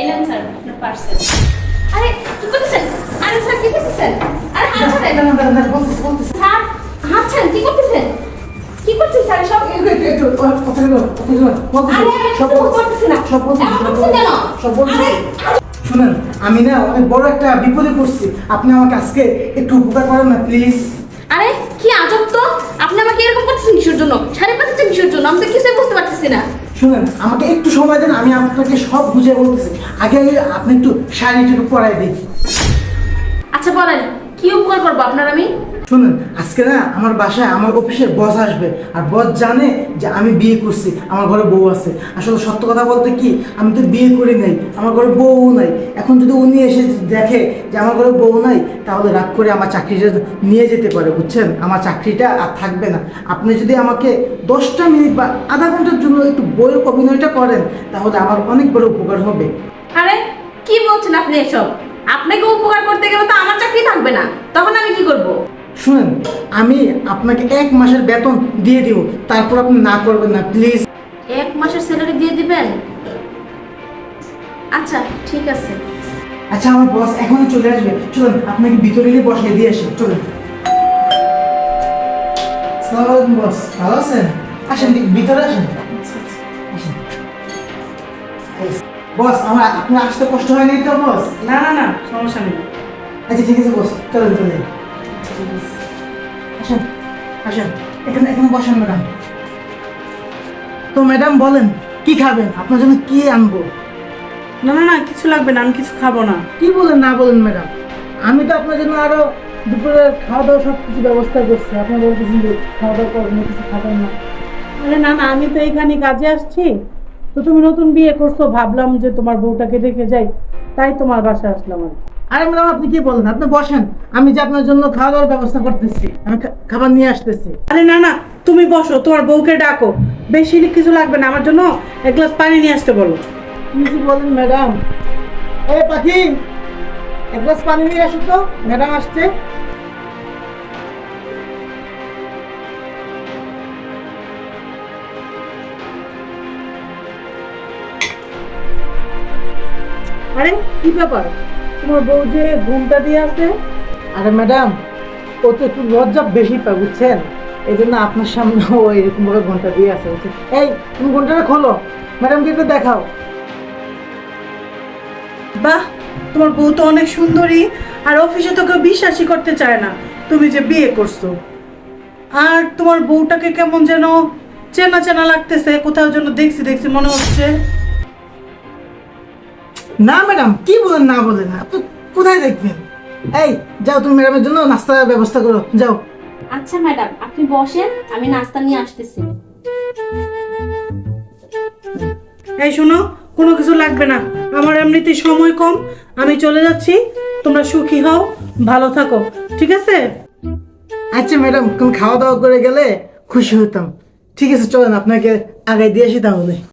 এলেন স্যার আপনার পার্সেল আরে কি করতেছেন? আরে স্যার কি করতেছেন? আরে হাত ছাড়েন। বলতেছি, বলতেছি। স্যার হাত ছাড়েন কি করতেছেন? কি করছেন স্যার সব একটু, একটু, একটু, কথাগুলো, বলতেছি, আরে আমি সব কিছু বলতেছি, না। সব বলতেছি, সব করছেন কেন? সব বলতেছি। শুনেন আমি না অনেক বড় একটা বিপদে পড়ছি। আপনি আমাকে আজকে একটু উপকার করেন না প্লিজ। আরে কি আজব তো? আপনি আমাকে এরকম করতেছেন কিসের জন্য সাড়ে পাঁচটা কিসের জন্য আমি তো কিছুই বুঝতে পারতেছি না শুনেন আমাকে একটু সময় দেন, আমি আপনাকে সব বুঝে বলতেছি। আগে আগে আপনি একটু শাড়িটা একটু পরাই দিই আচ্ছা বলেন কি উপকার করব আপনার আমি? শুনুন, আজকে না আমার বাসায় আমার অফিসের বস আসবে। আর বস জানে যে আমি বিয়ে করছি, আমার ঘরে বউ আছে। আসলে সত্য কথা বলতে কি, আমি তো বিয়ে করি নাই, আমার ঘরে বউ নাই। এখন যদি উনি এসে দেখে যে আমার ঘরে বউ নাই, তাহলে রাগ করে আমার চাকরিটা নিয়ে যেতে পারে, বুঝছেন? আমার চাকরিটা আর থাকবে না। আপনি যদি আমাকে দশটা মিনিট বা আধা ঘণ্টার জন্য একটু বইয়ের অভিনয়টা করেন, তাহলে আমার অনেক বড় উপকার হবে। আরে, কি বলছেন আপনি এসব? আপনাকে উপকার করতে গেলে তো আমার চাকরি থাকবে না। তখন আমি কি করব? শুনেন আমি আপনাকে এক মাসের বেতন দিয়ে দিব তারপর আপনি না করবেন না প্লিজ এক মাসের স্যালারি দিয়ে দিবেন? আচ্ছা ঠিক আছে। আচ্ছা আমার বস এখনই চলে আসবে। চলুন আপনাকে ভিতরে নিয়ে বসিয়ে দিয়ে আসি চলুন। আলাইকুম বস ভালো আছেন? আসেন ভিতরে আসেন। বস আমার আপনার আসতে কষ্ট হয়নি তো বস না না না সমস্যা নেই। আচ্ছা ঠিক আছে বস চলুন চলুন। আসেন আসেন। এখানে এখানে বসেন ম্যাডাম। তো ম্যাডাম বলেন কি খাবেন? আপনার জন্য কি আনব? না না না কিছু লাগবে না আমি কিছু খাব না। কি বলেন না বলেন ম্যাডাম? আমি তো আপনার জন্য আরও দুপুরে খাওয়া দাওয়া সব কিছু ব্যবস্থা করছি। আপনি বলতেছেন যে খাওয়া দাওয়া করবেন কিছু খাবেন না। আরে না না আমি তো এইখানে কাজে আসছি। তো তুমি নতুন বিয়ে করছ ভাবলাম যে তোমার বউটাকে রেখে যাই। তাই তোমার বাসায় আসলাম আর কি। আরে ম্যাডাম আপনি কি বলেন? আপনি বসেন। আমি যে আপনার জন্য খাওয়া দাওয়ার ব্যবস্থা করতেছি আমি খাবার নিয়ে আসতেছি। আরে না না তুমি বসো তোমার বউকে ডাকো। বেশি কিছু লাগবে না আমার জন্য এক গ্লাস পানি নিয়ে আসতে বলো। কি বলেন ম্যাডাম? এই পাখি এক গ্লাস পানি নিয়ে আসো তো ম্যাডাম আসছে। আরে কি ব্যাপার? তোমার বউ যে ঘুমটা দিয়ে আছে? আরে ম্যাডাম ও তো একটু লজ্জা বেশি পায় বুঝছেন? এই জন্য আপনার সামনে ও এরকম ভাবে ঘণ্টা দিয়ে আছে বুঝছেন? এই তুমি ঘন্টাটা খোলো ম্যাডামকে একটু দেখাও। বাহ তোমার বউ তো অনেক সুন্দরী আর অফিসে তো কেউ বিশ্বাসই করতে চায় না তুমি যে বিয়ে করছ। আর তোমার বউটাকে কেমন যেন চেনা চেনা লাগতেছে কোথাও যেন দেখছি দেখছি মনে হচ্ছে। না ম্যাডাম কি বলেন না বলেন আপনি কোথায় দেখবেন? এই যাও তুমি ম্যাডামের জন্য নাস্তার ব্যবস্থা করো যাও। আচ্ছা ম্যাডাম আপনি বসেন আমি নাস্তা নিয়ে আসতেছি। এই শোনো কোনো কিছু লাগবে না। আমার এমনিতে সময় কম আমি চলে যাচ্ছি তোমরা সুখী হও ভালো থাকো ঠিক আছে? আচ্ছা ম্যাডাম কোন খাওয়া দাওয়া করে গেলে খুশি হতাম। ঠিক আছে চলেন আপনাকে আগে দিয়ে আসি তাহলে।